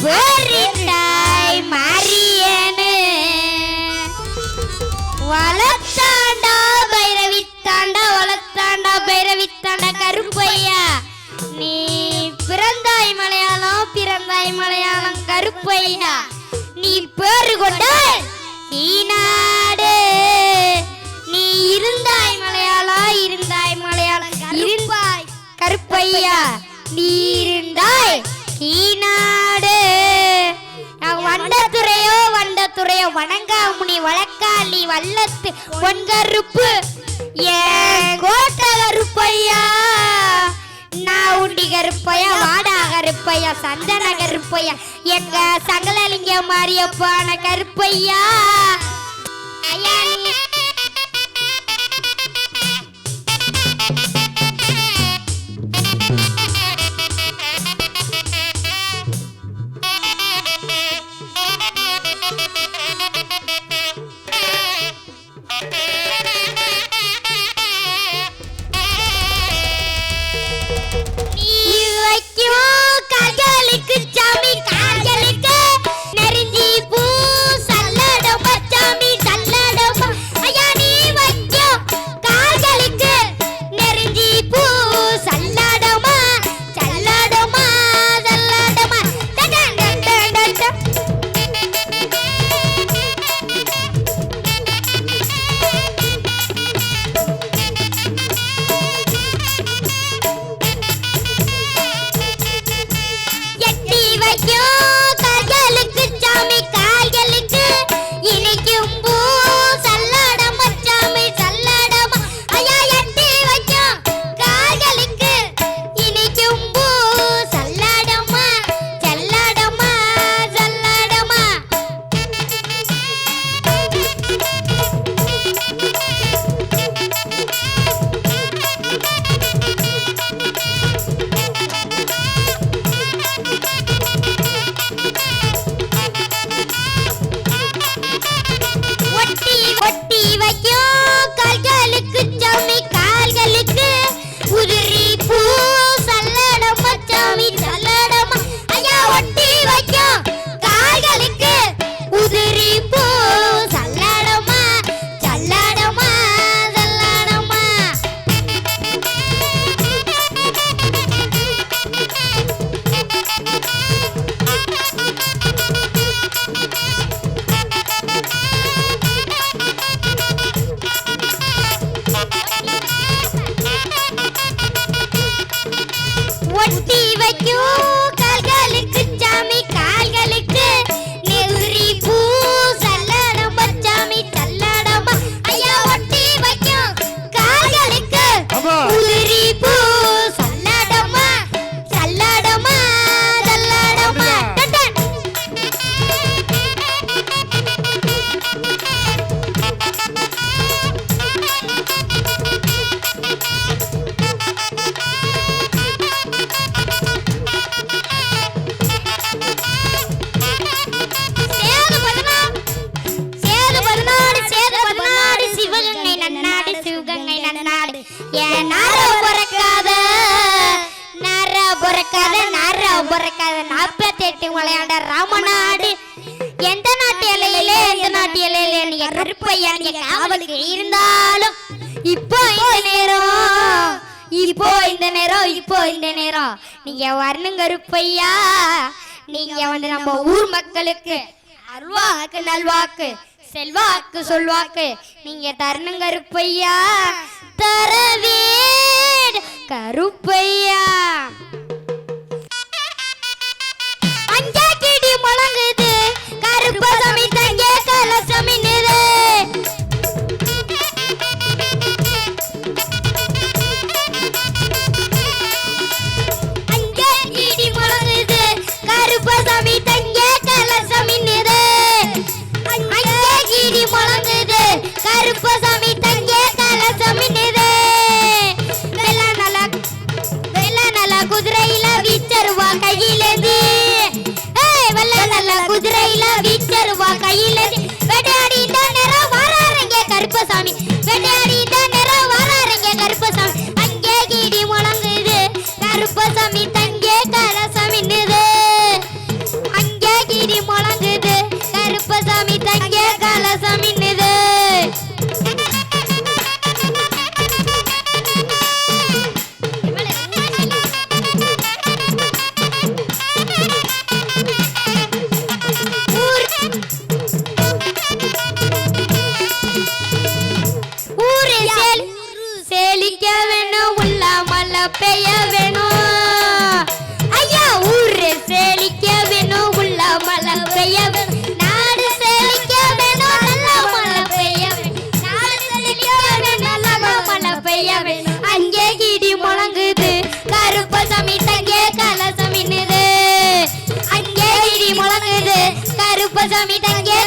ஒரு தாய் மரியனு. வளர்த்தாண்டா பைரவித்தாண்டா வளர்த்தாண்டா பைரவித்தாண்டா கருப்பையா. நீ பிறந்தாய் மலையாளம் பிறந்தாய் மலையாளம் கருப்பையா. நீ பேரு கொண்டாய் நீனா. துறைய வணங்கா முனி வழக்காளி வல்லத்து பொன்கருப்பு. ஏ கோட்ட கருப்பையா நான் உண்டி கருப்பையா வாடா கருப்பையா சந்தன கருப்பையா எங்க சங்கலிங்க மாரியப்பான கருப்பையா? வைக்கும் எந்த நாட்டு எல்லையிலே எந்த இருந்தாலும் இப்போ இந்த நேரம் இப்போ இந்த நேரம் இப்போ இந்த நேரம். நீங்க வரணும் கருப்பையா? நீங்க வந்து நம்ம ஊர் மக்களுக்கு அருவாக்கு நல்வாக்கு செல்வாக்கு சொல்வாக்கு. நீங்க தரணும் கருப்பையா? தரவி மழை பெய்ய வேணும். ஐயா ஊரு செழிக்க வேணும். உள்ள மழை பெய்ய வேணும். நாடு செழிக்க வேணும். நல்ல மழை பெய்ய வேணும். நாடு செழிக்க வேணும். நல்ல மழை பெய்ய வேணும். அங்கே கிடி முழங்குது. கருப்பசாமி தங்கே கலசமின்னுது அங்கே கிடி முழங்குது. கருப்பசாமி தங்கே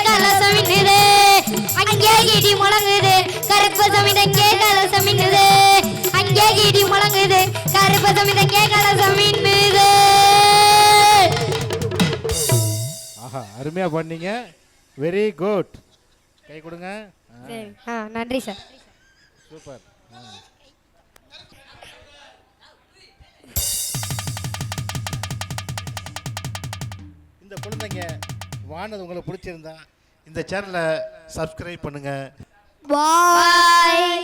அங்கே கிடி முழங்குது. தங்கே கிடி முழங்குது. கருப்பசாமி தங்கே கலசமின்னுது ஆஹா அருமையாக பண்ணீங்க. வெரி குட் கை கொடுங்க. நன்றி சார். சூப்பர். இந்த குழந்தைங்க வானது உங்களுக்கு பிடிச்சிருந்தா இந்த சேனலை சப்ஸ்கிரைப் பண்ணுங்கள் பாய்